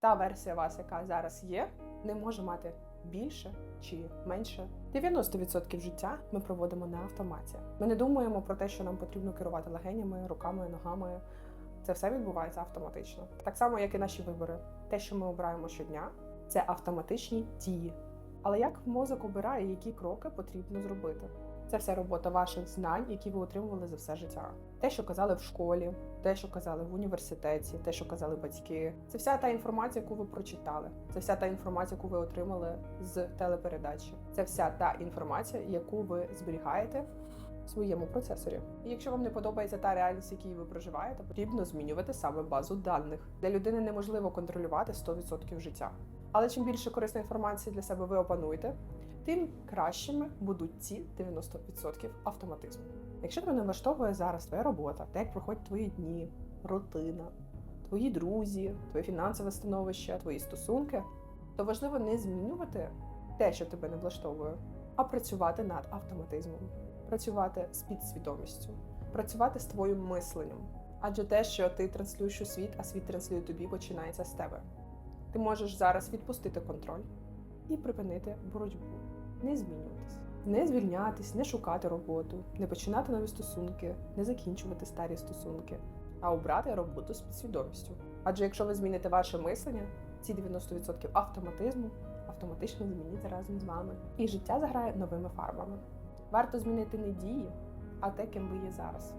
та версія вас, яка зараз є, не може мати більше чи менше. 90% життя ми проводимо на автоматі. Ми не думаємо про те, що нам потрібно керувати легенями, руками, ногами. Це все відбувається автоматично. Так само, як і наші вибори. Те, що ми обираємо щодня, це автоматичні дії. Але як мозок обирає, які кроки потрібно зробити? Це все робота ваших знань, які ви отримували за все життя. Те, що казали в школі, те, що казали в університеті, те, що казали батьки. Це вся та інформація, яку ви прочитали. Це вся та інформація, яку ви отримали з телепередачі. Це вся та інформація, яку ви зберігаєте своєму процесорі. І якщо вам не подобається та реальність, в якій ви проживаєте, потрібно змінювати саме базу даних. Для людини неможливо контролювати 100% життя. Але чим більше корисної інформації для себе ви опануєте, тим кращими будуть ці 90% автоматизму. Якщо тебе не влаштовує зараз твоя робота, те, як проходять твої дні, рутина, твої друзі, твоє фінансове становище, твої стосунки, то важливо не змінювати те, що тебе не влаштовує, а працювати над автоматизмом, працювати з підсвідомістю, працювати з твоїм мисленням. Адже те, що ти транслюєш у світ, а світ транслює тобі, починається з тебе. Ти можеш зараз відпустити контроль і припинити боротьбу, не змінюватись, не звільнятись, не шукати роботу, не починати нові стосунки, не закінчувати старі стосунки, а обрати роботу з підсвідомістю. Адже якщо ви зміните ваше мислення, ці 90% автоматизму автоматично зміняться разом з вами, і життя заграє новими фарбами. Варто змінити не дії, а те, ким ви є зараз.